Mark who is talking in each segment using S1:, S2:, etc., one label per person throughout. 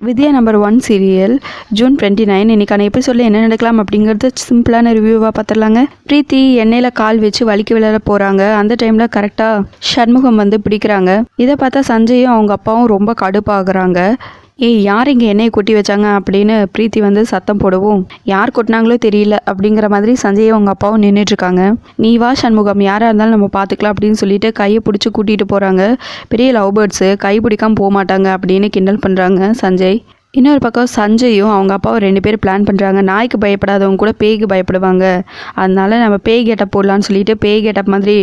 S1: Vidya number one serial June twenty nine இன்றைக்கான எபிசோடில் என்ன நடக்கலாம் அப்படிங்கிறது சிம்பிளான ரிவ்யூவாக பார்த்துடலாங்க பிரீத்தி எண்ணெயில் கால் வச்சு வலிக்கு விளையாட போகிறாங்க அந்த டைமில் கரெக்டாக சண்முகம் வந்து பிடிக்கிறாங்க. இதை பார்த்தா சஞ்சயும் அவங்க அப்பாவும் ரொம்ப கடுப்பாகிறாங்க. ஏய் யார் இங்கே என்னையை கொட்டி வச்சாங்க அப்படின்னு பிரீத்தி வந்து சத்தம் போடவும் யார் கொட்டினாங்களோ தெரியல அப்படிங்கிற மாதிரி சஞ்சயும் அவங்க அப்பாவும் நின்றுட்டுருக்காங்க நீ வா சண்முகம் யாராக இருந்தாலும் நம்ம பார்த்துக்கலாம் அப்படின்னு சொல்லிட்டு கையை பிடிச்சி கூட்டிகிட்டு போகிறாங்க பெரிய லவ் பேர்ட்ஸு கை பிடிக்காம போக மாட்டாங்க அப்படின்னு கிண்டல் பண்ணுறாங்க சஞ்சய். இன்னொரு பக்கம் சஞ்சயும் அவங்க அப்பாவும் ரெண்டு பேரும் பிளான் பண்ணுறாங்க நாய்க்கு பயப்படாதவங்க கூட பேய்க்கு பயப்படுவாங்க. அதனால நம்ம பேய் கெட்டப் போடலான்னு சொல்லிட்டு பேய் கெட்டப் மாதிரி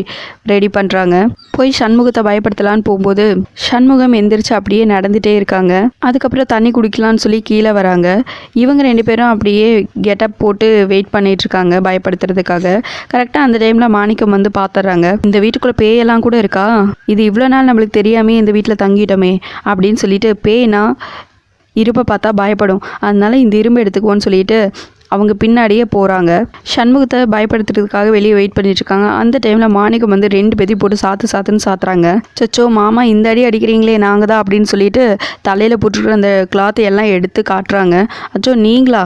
S1: ரெடி பண்ணுறாங்க போய் சண்முகத்தை பயப்படுத்தலான்னு போகும்போது சண்முகம் எந்திரிச்சு அப்படியே நடந்துகிட்டே இருக்காங்க. அதுக்கப்புறம் தண்ணி குடிக்கலான்னு சொல்லி கீழே வராங்க. இவங்க ரெண்டு பேரும் அப்படியே கெட்டப் போட்டு வெயிட் பண்ணிகிட்ருக்காங்க பயப்படுத்துறதுக்காக. கரெக்டாக அந்த டைமில் மாணிக்கம் வந்து பார்த்துட்றாங்க இந்த வீட்டுக்குள்ளே பேயெல்லாம் கூட இருக்கா? இது இவ்வளோ நாள் நம்மளுக்கு தெரியாமே இந்த வீட்டில் தங்கிட்டோமே அப்படின்னு சொல்லிட்டு பேய்னா இருப்பை பார்த்தா பயப்படும். அதனால இந்த இரும்பு எடுத்துக்குவோன்னு சொல்லிட்டு அவங்க பின்னாடியே போகிறாங்க சண்முகத்தை பயப்படுத்துறதுக்காக வெளியே வெயிட் பண்ணிட்டு இருக்காங்க அந்த டைமில் மாணிக்கம் வந்து ரெண்டு பேத்தையும் போட்டு சாத்து சாத்துன்னு சாத்துறாங்க. சச்சோ மாமா இந்த அடி அடிக்கிறீங்களே நாங்கள் தான் அப்படின்னு சொல்லிட்டு தலையில் போட்டுருக்கிற அந்த கிளாத்தை எல்லாம் எடுத்து காட்டுறாங்க. அச்சோ நீங்களா?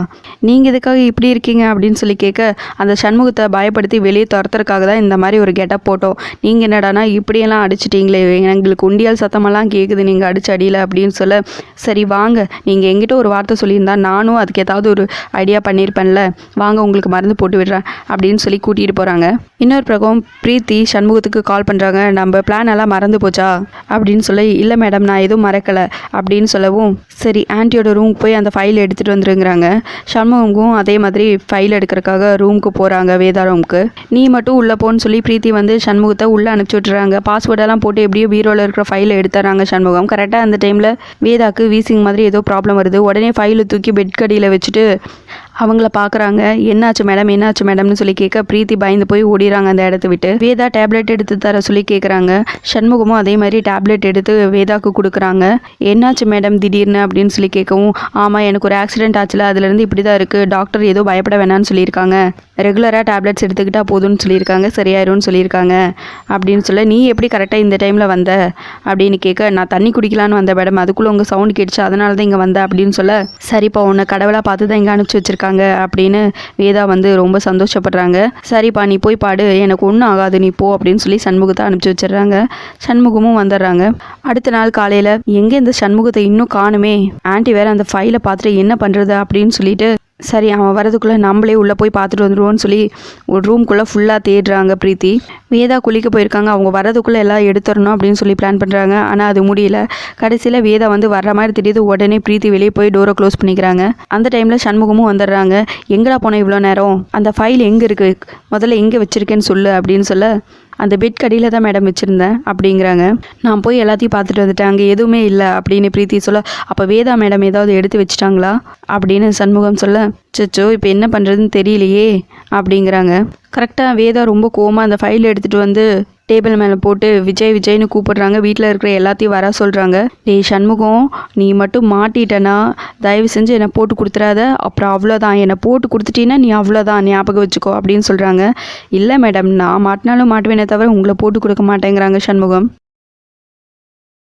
S1: நீங்கள் இதுக்காக இப்படி இருக்கீங்க அப்படின்னு சொல்லி கேட்க அந்த சண்முகத்தை பயப்படுத்தி வெளியே துரத்துறதுக்காக தான் இந்த மாதிரி ஒரு கெட்டப் போட்டோம். நீங்கள் என்னடானா இப்படியெல்லாம் அடிச்சிட்டிங்களே எங்களுக்கு உண்டியால் சத்தமெல்லாம் கேட்குது நீங்கள் அடிச்சு அடியில் அப்படின்னு சொல்ல சரி வாங்க. நீங்கள் எங்கிட்ட ஒரு வார்த்தை சொல்லியிருந்தா நானும் அதுக்கு ஏதாவது ஒரு ஐடியா பண்ணியிருப்பேன் இருப்பேன்ல வாங்க உங்களுக்கு மருந்து போட்டு விடுறேன் அப்படின்னு சொல்லி கூட்டிகிட்டு போகிறாங்க இன்னொரு பக்கம் பிரீத்தி சண்முகத்துக்கு கால் பண்ணுறாங்க நம்ம பிளான் எல்லாம் மறந்து போச்சா? அப்படின்னு சொல்லி இல்லை மேடம் நான் எதுவும் மறக்கலை. அப்படின்னு சொல்லவும் சரி ஆன்ட்டியோட ரூமுக்கு போய் அந்த ஃபைல் எடுத்துகிட்டு வந்துருங்கிறாங்க. சண்முகமும் அதே மாதிரி ஃபைல் எடுக்கிறதுக்காக ரூமுக்கு போகிறாங்க வேதா ரூமுக்கு நீ மட்டும் உள்ளே போன்னு சொல்லி பிரீத்தி வந்து சண்முகத்தை உள்ளே அனுப்பிச்சி விட்டுறாங்க. பாஸ்வேர்டெல்லாம் போட்டு எப்படியோ பீரோவில் இருக்கிற ஃபைலை எடுத்துறாங்க சண்முகம். கரெக்டாக அந்த டைமில் வேதாக்கு வீசிங் மாதிரி ஏதோ ப்ராப்ளம் வருது. உடனே ஃபைலை தூக்கி பெட் கடியில் வச்சுட்டு அவங்கள பார்க்குறாங்க என்னாச்சு மேடம்? என்னாச்சு மேடம்னு சொல்லி கேட்க பிரீத்தி பயந்து போய் ஓடிறாங்க அந்த இடத்த விட்டு. வேதா டேப்லெட் எடுத்து தர சொல்லி கேட்குறாங்க சண்முகமும் அதே மாதிரி டேப்லெட் எடுத்து வேதாக்கு கொடுக்குறாங்க. என்னாச்சு மேடம் திடீர்னு? அப்படின்னு சொல்லி கேட்கவும் ஆமாம் எனக்கு ஒரு ஆக்சிடென்ட் ஆச்சுல. அதுலேருந்து இப்படி தான் இருக்குது டாக்டர் ஏதோ பயப்பட வேணாம்னு சொல்லியிருக்காங்க. ரெகுலராக டேப்லெட்ஸ் எடுத்துக்கிட்டா போதும்னு சொல்லியிருக்காங்க. சரியாயிரும்னு சொல்லியிருக்காங்க. அப்படின்னு சொல்ல நீ எப்படி கரெக்டாக இந்த டைமில் வந்த? அப்படின்னு கேட்க நான் தண்ணி குடிக்கலான்னு வந்த மேடம். அதுக்குள்ளே உங்கள் சவுண்ட் கேட்டுச்சு. அதனால தான் இங்கே வந்த. அப்படின்னு சொல்ல சரிப்பா உன்னை கடவுளாக பார்த்து தான் இங்கே அனுப்பிச்சி வச்சிருக்காங்க. அப்படின்னு வேதா வந்து ரொம்ப சந்தோஷப்படுறாங்க. சரிப்பா நீ போய் பாடு எனக்கு ஒன்றும் ஆகாது நீ போ அப்படின்னு சொல்லி சண்முகத்தை அனுப்பிச்சி வச்சிடுறாங்க. சண்முகமும் வந்துடுறாங்க. அடுத்த நாள் காலையில் எங்கே இந்த சண்முகத்தை இன்னும் காணுமே? ஆன்ட்டி வேற அந்த ஃபைலை பார்த்துட்டு என்ன பண்ணுறது அப்படின்னு சொல்லிட்டு சரி அவன் வரதுக்குள்ளே நம்மளே உள்ளே போய் பார்த்துட்டு வந்துடுவோன்னு சொல்லி ஒரு ரூம்குள்ளே ஃபுல்லாக தேடுறாங்க பிரீத்தி. வேதா குளிக்க போயிருக்காங்க. அவங்க வரதுக்குள்ளே எல்லாம் எடுத்துடணும் அப்படின்னு சொல்லி பிளான் பண்ணுறாங்க ஆனால் அது முடியல. கடைசியில் வேதா வந்து வர்ற மாதிரி தெரியுது. உடனே பிரீத்தி வெளியே போய் டோரை க்ளோஸ் பண்ணிக்கிறாங்க. அந்த டைமில் சண்முகமும் வந்துடுறாங்க. எங்கடா போனோம் இவ்வளோ நேரம்? அந்த ஃபைல் எங்கே இருக்குது முதல்ல எங்கே வச்சுருக்கேன்னு சொல்லு அப்படின்னு சொல்ல அந்த பெட் கடியில் தான் மேடம் வச்சுருந்தேன் அப்படிங்கிறாங்க. நான் போய் எல்லாத்தையும் பார்த்துட்டு வந்துட்டேன். அங்கே எதுவுமே இல்லை அப்படின்னு பிரீத்தி சொல்ல அப்போ வேதா மேடம் ஏதாவது எடுத்து வச்சுட்டாங்களா? அப்படின்னு சண்முகம் சொல்ல சச்சோ இப்போ என்ன பண்ணுறதுன்னு தெரியலையே அப்படிங்கிறாங்க. கரெக்டாக வேதா ரொம்ப கோவமாக அந்த ஃபைல் எடுத்துகிட்டு வந்து டேபிள் மேலே போட்டு விஜய் விஜய்னு கூப்பிடுறாங்க. வீட்டில் இருக்கிற எல்லாத்தையும் வர சொல்கிறாங்க டேய் சண்முகம் நீ மட்டும் மாட்டிட்டனா? தயவு செஞ்சு என்னை போட்டு கொடுத்துறாத அப்புறம் அவ்வளோதான் என்னை போட்டு கொடுத்துட்டீன்னா நீ அவ்வளோதான் ஞாபகம் வச்சுக்கோ அப்படின்னு சொல்கிறாங்க இல்லை மேடம் நான் மாட்டினாலும் மாட்டுவேனே தவிர உங்களை போட்டு கொடுக்க மாட்டேங்கிறாங்க சண்முகம்.